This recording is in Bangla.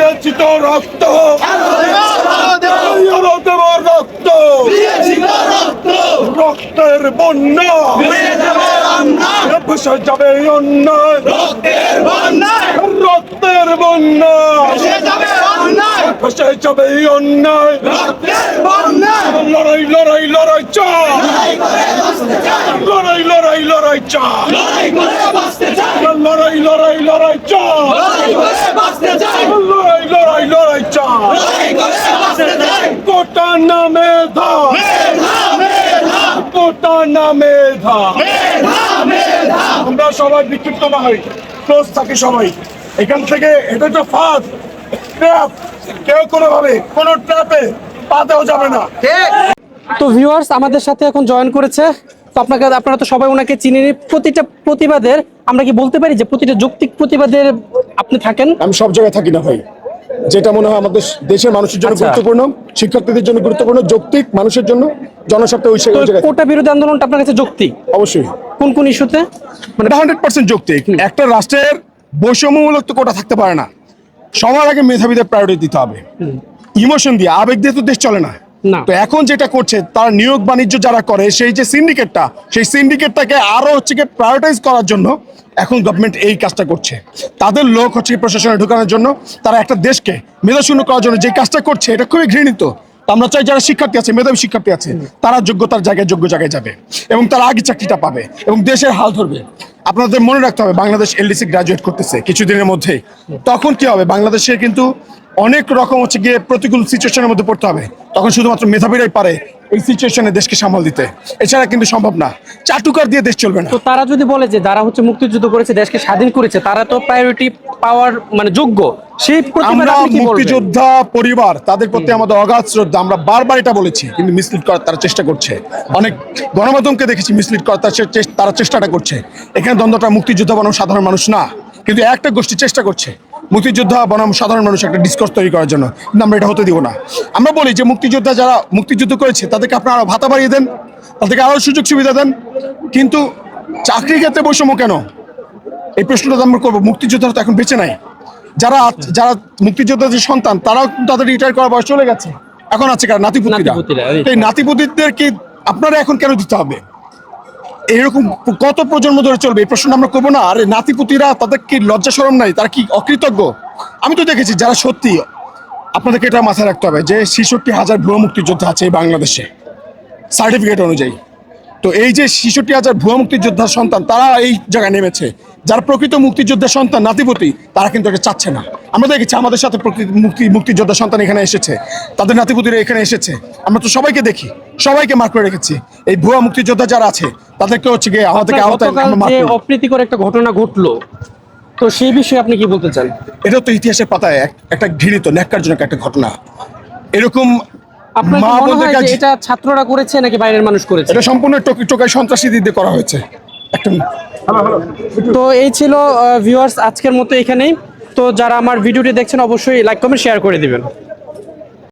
দিয়েছি তো রক্ত। দেব রক্ত। রক্তের বন্যা। ভেসে যাবে অন্যায়। রক্তের বন্যা। যাবে অন্যায়। লড়াই লড়াই লড়াই চা লড়াই লড়াই লড়াই লড়াই চা লড়াই লড়াই লড়াই চা কোটা নামে ধা। কোটা নামে ধা। আমরা সবাই বিক্ষিপ্ত না হই। ক্লোজ থাকি সবাই। এখান থেকে এটা তো ফাঁদ ট্র্যাপ। কেউ কোনো ভাবে কোনো ট্র্যাপে পা দেওয়া যাবে না। তো ভিউয়ার্স আমাদের সাথে এখন জয়েন করেছে। তো আপনাকে আপনারা তো সবাই ওনাকে চিনেন। প্রতিটা প্রতিবাদের আমরা কি বলতে পারি যে প্রতিটা যৌক্তিক প্রতিবাদের আপনি থাকেন? আমি সব জায়গায় থাকি না ভাই। যেটা মনে হয় আমাদের দেশের মানুষের জন্য আচ্ছা। গুরুত্বপূর্ণ শিক্ষার্থীদের জন্য গুরুত্বপূর্ণ যৌক্তিক মানুষের জন্য জনস্বার্থে ওই কোটা বিরোধী আন্দোলনটা আপনার কাছে যৌক্তিক? অবশ্যই। কোন কোন ইস্যুতে? মানে হান্ড্রেড পার্সেন্ট যৌক্তিক। একটা রাষ্ট্রের বৈষম্যমূলক তো কোটা থাকতে পারে না। সবার আগে মেধাবীদের প্রায়োরিটি দিতে হবে। ইমোশন দিয়ে আবেগ দিয়ে তো দেশ চলে না। তো এখন যেটা করছে, তার নিয়োগ বাণিজ্য যারা করে, সেই যে সিন্ডিকেটটা সেই সিন্ডিকেটটাকে আরও হচ্ছে কি প্রায়োরিটাইজ করার জন্য এখন গভর্নমেন্ট এই কাজটা করছে। তাদের লোক হচ্ছে প্রশাসনে ঢোকানোর জন্য, তারা একটা দেশকে মেধাশূন্য করার জন্য যে কাজটা করছে, এটা খুবই ঘৃণিত। আমরা চাই যারা শিক্ষার্থী আছে, মেধাবী শিক্ষার্থী আছে, তারা যোগ্যতার জায়গায় যোগ্য জায়গায় যাবে এবং তারা আগে চাকরিটা পাবে এবং দেশের হাল ধরবে। আপনাদের মনে রাখতে হবে, বাংলাদেশ এলডিসি গ্রাজুয়েট করতেছে কিছুদিনের মধ্যেই। তখন কি হবে? বাংলাদেশে কিন্তু অনেক রকম হচ্ছে গিয়ে প্রতিকূল সিচুয়েশনের মধ্যে পড়তে হবে। তখন শুধুমাত্র মেধাবীরাই পারে এই সিচুয়েশনে দেশকে সামাল দিতে। এছাড়া কিন্তু সম্ভব না। চাটুকার দিয়ে দেশ চলবে না। তো তারা যদি বলে যে যারা হচ্ছে মুক্তিযুদ্ধ করেছে দেশকে স্বাধীন করেছে তারা তো প্রায়োরিটি পাওয়ার মানে যোগ্য। সেই আমরা মুক্তিযোদ্ধা পরিবার তাদের প্রতি আমাদের অগাধ শ্রদ্ধা আমরা বারবার এটা বলেছি কিন্তু মিসলিড করার তারা চেষ্টা করছে। অনেক গণমাধ্যমকে দেখেছি মিসলিড করার তার তারা চেষ্টাটা করছে। এখানে দ্বন্দ্বটা মুক্তিযোদ্ধা বনাম সাধারণ মানুষ না কিন্তু একটা গোষ্ঠী চেষ্টা করছে। মুক্তিযোদ্ধা বনাম সাধারণ মানুষ একটা ডিসকোর্স তৈরি করার জন্য। কিন্তু আমরা এটা হতে দিব না। আমরা বলি যে মুক্তিযোদ্ধা যারা মুক্তিযুদ্ধ করেছে তাদেরকে আপনারা আরও ভাতা বাড়িয়ে দেন তাদেরকে আরও সুযোগ সুবিধা দেন। কিন্তু চাকরি ক্ষেত্রে বৈষম্য কেন? এই প্রশ্নটা তো আমরা করব। মুক্তিযোদ্ধারা তো এখন বেঁচে নাই। যারা যারা মুক্তিযোদ্ধাদের সন্তান তারাও তাদের রিটায়ার করার বয়স চলে গেছে। এখন আছে কার? নাতিপুতিরা। নাতিপুতিরা, এই নাতিপুতিদের কি আপনারা এখন কেন দিতে হবে? এরকম কত প্রজন্ম ধরে চলবে, এই প্রশ্নটা আমরা করব না। আরে নাতিপুতিরা, তাদের কি লজ্জা শরম নাই? তারা কি অকৃতজ্ঞ? আমি তো দেখেছি যারা সত্যি আপনাদেরকে এটা মাথায় রাখতে হবে যে ছেষট্টি হাজার ভুয়া মুক্তিযোদ্ধা আছে এই বাংলাদেশে সার্টিফিকেট অনুযায়ী। তো এই যে ছেষট্টি হাজার ভুয়া মুক্তিযোদ্ধার সন্তান, তারা এই জায়গায় নেমেছে। যারা প্রকৃত মুক্তিযোদ্ধার সন্তান, নাতিপতি, তারা কিন্তু এটা চাচ্ছে না। আমরা দেখেছি আমাদের সাথে মুক্তি, মুক্তিযোদ্ধার সন্তান এখানে এসেছে। তাদের নাতিপুতিরা এখানে এসেছে। আমরা তো সবাইকে দেখি, সবাইকে মার্ক করে রেখেছি। এই ভুয়া মুক্তিযোদ্ধা যারা আছে তাদেরকে হচ্ছে গিয়ে যে করি। অপ্রীতিকর একটা ঘটনা ঘটলো তো সেই বিষয়ে আপনি কি বলতে চান? এটা তো ইতিহাসের পাতায় একটা ঘৃণিত ন্যাক্কারজনক একটা ঘটনা। এরকম মা বোনদের কাছে এটা ছাত্ররা করেছে নাকি বাইরের মানুষ করেছে? এটা সম্পূর্ণ টোকি টোকাই সন্ত্রাসী দিয়ে করা হয়েছে। তো এই ছিল ভিউয়ার্স আজকের মতো এখানেই। তো যারা আমার ভিডিওটি দেখছেন অবশ্যই লাইক কমেন্ট শেয়ার করে দিবেন।